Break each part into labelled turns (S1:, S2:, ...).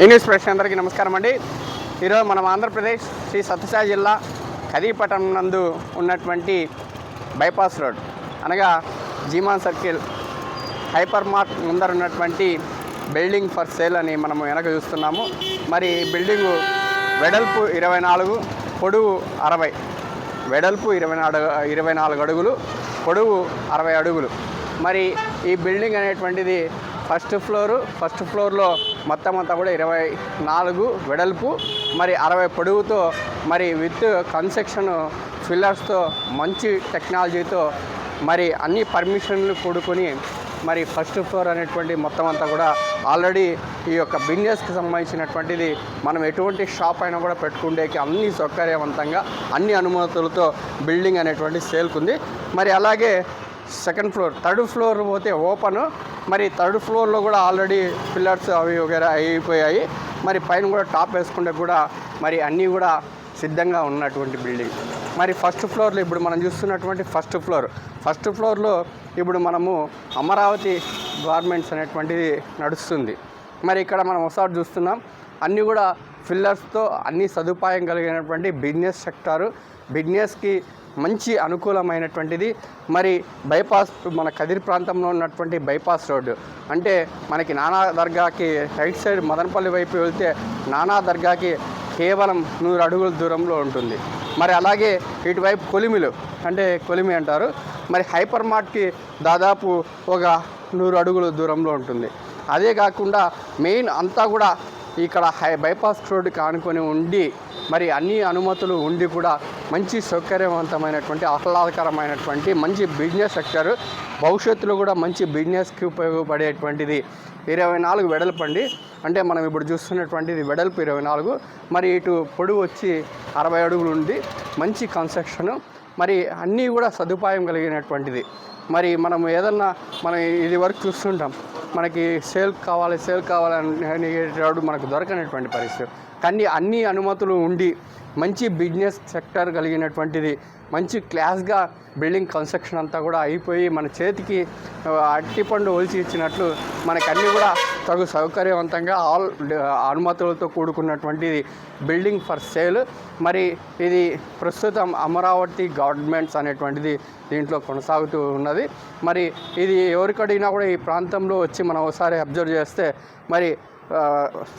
S1: English press అందరికీ నమస్కారం అండి. ఈరోజు మనం ఆంధ్రప్రదేశ్ శ్రీ సత్యసాయి జిల్లా కదీపట్నం నందు ఉన్నటువంటి బైపాస్ రోడ్ అనగా జీమాన్ సర్కిల్ హైపర్ మార్ట్ ముందర ఉన్నటువంటి బిల్డింగ్ ఫర్ సేల్ అని మనం వెనక చూస్తున్నాము. మరి ఈ బిల్డింగు వెడల్పు ఇరవై నాలుగు పొడవు అరవై. వెడల్పు ఇరవై నాలుగు ఇరవై నాలుగు అడుగులు పొడవు అరవై అడుగులు. మరి ఈ బిల్డింగ్ అనేటువంటిది ఫస్ట్ ఫ్లోరు ఫస్ట్ ఫ్లోర్లో మొత్తం అంతా కూడా ఇరవై నాలుగు వెడల్పు మరి అరవై పొడవుతో మరి విత్ కన్స్ట్రక్షన్ ఫిల్లర్స్తో మంచి టెక్నాలజీతో మరి అన్ని పర్మిషన్లు కూడుకొని మరి ఫస్ట్ ఫ్లోర్ అనేటువంటి మొత్తం అంతా కూడా ఆల్రెడీ ఈ యొక్క బిజినెస్కి సంబంధించినటువంటిది మనం ఎటువంటి షాప్ అయినా కూడా పెట్టుకుండేకి అన్ని సౌకర్యవంతంగా అన్ని అనుమతులతో బిల్డింగ్ అనేటువంటి సేల్కుంది. మరి అలాగే సెకండ్ ఫ్లోర్ థర్డ్ ఫ్లోర్ పోతే ఓపెన్. మరి థర్డ్ ఫ్లోర్లో కూడా ఆల్రెడీ పిల్లర్స్ అవి వగేరా అయిపోయాయి. మరి పైన కూడా టాప్ వేసుకుంటే కూడా మరి అన్నీ కూడా సిద్ధంగా ఉన్నటువంటి బిల్డింగ్. మరి ఫస్ట్ ఫ్లోర్లో ఇప్పుడు మనం చూస్తున్నటువంటి ఫస్ట్ ఫ్లోర్. ఫస్ట్ ఫ్లోర్లో ఇప్పుడు మనము అమరావతి గార్మెంట్స్ అనేటువంటిది నడుస్తుంది. మరి ఇక్కడ మనం ఒకసారి చూస్తున్నాం. అన్నీ కూడా ఫిల్లర్స్తో అన్ని సదుపాయం కలిగినటువంటి బిజినెస్ సెక్టారు. బిజినెస్కి మంచి అనుకూలమైనటువంటిది. మరి బైపాస్ మన కదిరి ప్రాంతంలో ఉన్నటువంటి బైపాస్ రోడ్డు. అంటే మనకి నానా దర్గాకి రైట్ సైడ్ మదనపల్లి వైపు వెళ్తే నానా దర్గాకి కేవలం నూరు అడుగుల దూరంలో ఉంటుంది. మరి అలాగే ఇటువైపు కొలిమిలు అంటే కొలిమి అంటారు. మరి హైపర్ మార్ట్కి దాదాపు ఒక నూరు అడుగుల దూరంలో ఉంటుంది. అదే కాకుండా మెయిన్ అంతా కూడా ఇక్కడ హై బైపాస్ రోడ్డుకి ఆనుకొని ఉండి మరి అన్ని అనుమతులు ఉండి కూడా మంచి సౌకర్యవంతమైనటువంటి ఆహ్లాదకరమైనటువంటి మంచి బిజినెస్ సెక్టర్ భవిష్యత్తులో కూడా మంచి బిజినెస్కి ఉపయోగపడేటువంటిది. ఇరవై నాలుగు వెడల్పండి అంటే మనం ఇప్పుడు చూస్తున్నటువంటిది వెడల్పు ఇరవై నాలుగు. మరి ఇటు పొడవు వచ్చి అరవై అడుగులు ఉంది. మంచి కన్స్ట్రక్షను. మరి అన్నీ కూడా సదుపాయం కలిగినటువంటిది. మరి మనం ఏదన్నా మనం ఇది వరకు చూస్తుంటాం. మనకి సేల్ కావాలి సేల్ కావాలని అనేటప్పుడు మనకు దొరకనటువంటి పరిస్థితి. కానీ అన్ని అనుమతులు ఉండి మంచి బిజినెస్ సెక్టర్ కలిగినటువంటిది. మంచి క్లాస్గా బిల్డింగ్ కన్స్ట్రక్షన్ అంతా కూడా అయిపోయి మన చేతికి అట్టిపండు ఒలిచి ఇచ్చినట్లు మనకన్నీ కూడా తగు సౌకర్యవంతంగా ఆల్ అనుమతులతో కూడుకున్నటువంటిది బిల్డింగ్ ఫర్ సేల్. మరి ఇది ప్రస్తుతం అమరావతి గవర్నమెంట్స్ అనేటువంటిది దీంట్లో కొనసాగుతూ ఉన్నది. మరి ఇది ఎవరికడిగినా కూడా ఈ ప్రాంతంలో వచ్చి మనం ఒకసారి అబ్జర్వ్ చేస్తే మరి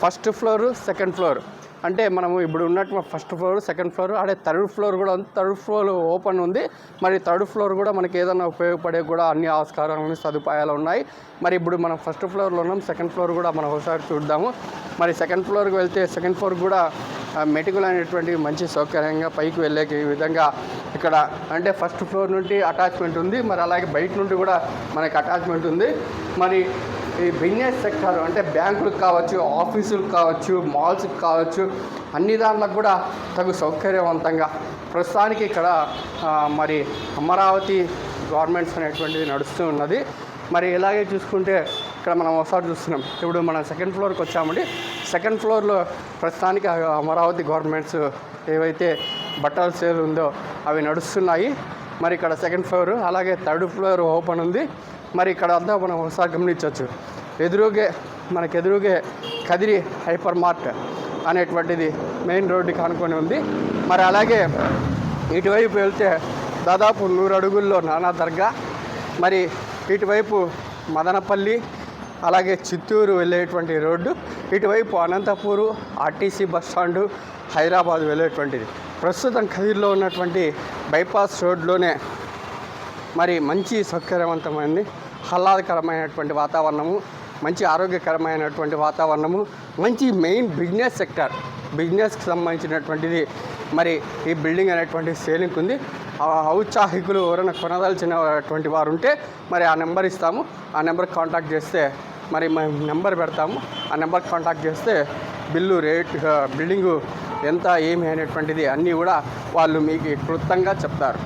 S1: ఫస్ట్ ఫ్లోర్ సెకండ్ ఫ్లోర్ అంటే మనము ఇప్పుడు ఉన్నట్టు ఫస్ట్ ఫ్లోర్ సెకండ్ ఫ్లోర్ అదే థర్డ్ ఫ్లోర్ కూడా ఉంది. థర్డ్ ఫ్లోర్ ఓపెన్ ఉంది. మరి థర్డ్ ఫ్లోర్ కూడా మనకి ఏదైనా ఉపయోగపడే కూడా అన్ని ఆస్కారాలు సదుపాయాలు ఉన్నాయి. మరి ఇప్పుడు మనం ఫస్ట్ ఫ్లోర్లో ఉన్నాం. సెకండ్ ఫ్లోర్ కూడా మనం ఒకసారి చూద్దాము. మరి సెకండ్ ఫ్లోర్కి వెళ్తే సెకండ్ ఫ్లోర్ కూడా మెటికల్ అనేటువంటి మంచి సౌకర్యంగా పైకి వెళ్ళే విధంగా ఇక్కడ అంటే ఫస్ట్ ఫ్లోర్ నుండి అటాచ్మెంట్ ఉంది. మరి అలాగే బయట నుండి కూడా మనకి అటాచ్మెంట్ ఉంది. మరి ఈ బిజినెస్ సెక్టర్ అంటే బ్యాంకులకు కావచ్చు ఆఫీసులకు కావచ్చు మాల్స్కి కావచ్చు అన్ని దాంట్లకు కూడా తగు సౌకర్యవంతంగా ప్రస్తుతానికి ఇక్కడ మరి అమరావతి గవర్నమెంట్స్ అనేటువంటిది నడుస్తూ ఉన్నది. మరి ఇలాగే చూసుకుంటే ఇక్కడ మనం ఒకసారి చూస్తున్నాం. ఇప్పుడు మనం సెకండ్ ఫ్లోర్కి వచ్చామండి. సెకండ్ ఫ్లోర్లో ప్రస్తుతానికి అమరావతి గవర్నమెంట్స్ ఏవైతే బట్టల సేల్ ఉందో అవి నడుస్తున్నాయి. మరి ఇక్కడ సెకండ్ ఫ్లోర్ అలాగే థర్డ్ ఫ్లోర్ ఓపెన్ ఉంది. మరి ఇక్కడ అంతా మనం ఒకసారి గమనించవచ్చు. ఎదురుగే మనకు ఎదురుగే కదిరి హైపర్ మార్ట్ అనేటువంటిది మెయిన్ రోడ్డుకి ఆనుకొని ఉంది. మరి అలాగే ఇటువైపు వెళ్తే దాదాపు నూరు అడుగుల్లో నానా దర్గా. మరి ఇటువైపు మదనపల్లి అలాగే చిత్తూరు వెళ్ళేటువంటి రోడ్డు. ఇటువైపు Anantapur RTC bus stand Hyderabad వెళ్ళేటువంటిది. ప్రస్తుతం కదిరిలో ఉన్నటువంటి బైపాస్ రోడ్లోనే మరి మంచి సౌకర్యవంతమైనది ఆహ్లాదకరమైనటువంటి వాతావరణము మంచి ఆరోగ్యకరమైనటువంటి వాతావరణము మంచి మెయిన్ బిజినెస్ సెక్టర్. బిజినెస్కి సంబంధించినటువంటిది మరి ఈ బిల్డింగ్ అనేటువంటి సేలింగ్ ఉంది. ఔత్సాహికులు ఎవరైనా కొనదలిచినటువంటి వారు ఉంటే మరి ఆ నెంబర్ ఇస్తాము. ఆ నెంబర్ కాంటాక్ట్ చేస్తే మరి మేము నెంబర్ పెడతాము. ఆ నెంబర్ కాంటాక్ట్ చేస్తే బిల్లు రేట్ బిల్డింగు ఎంత ఏమి అనేటువంటిది అన్నీ కూడా వాళ్ళు మీకు క్లుప్తంగా చెప్తారు.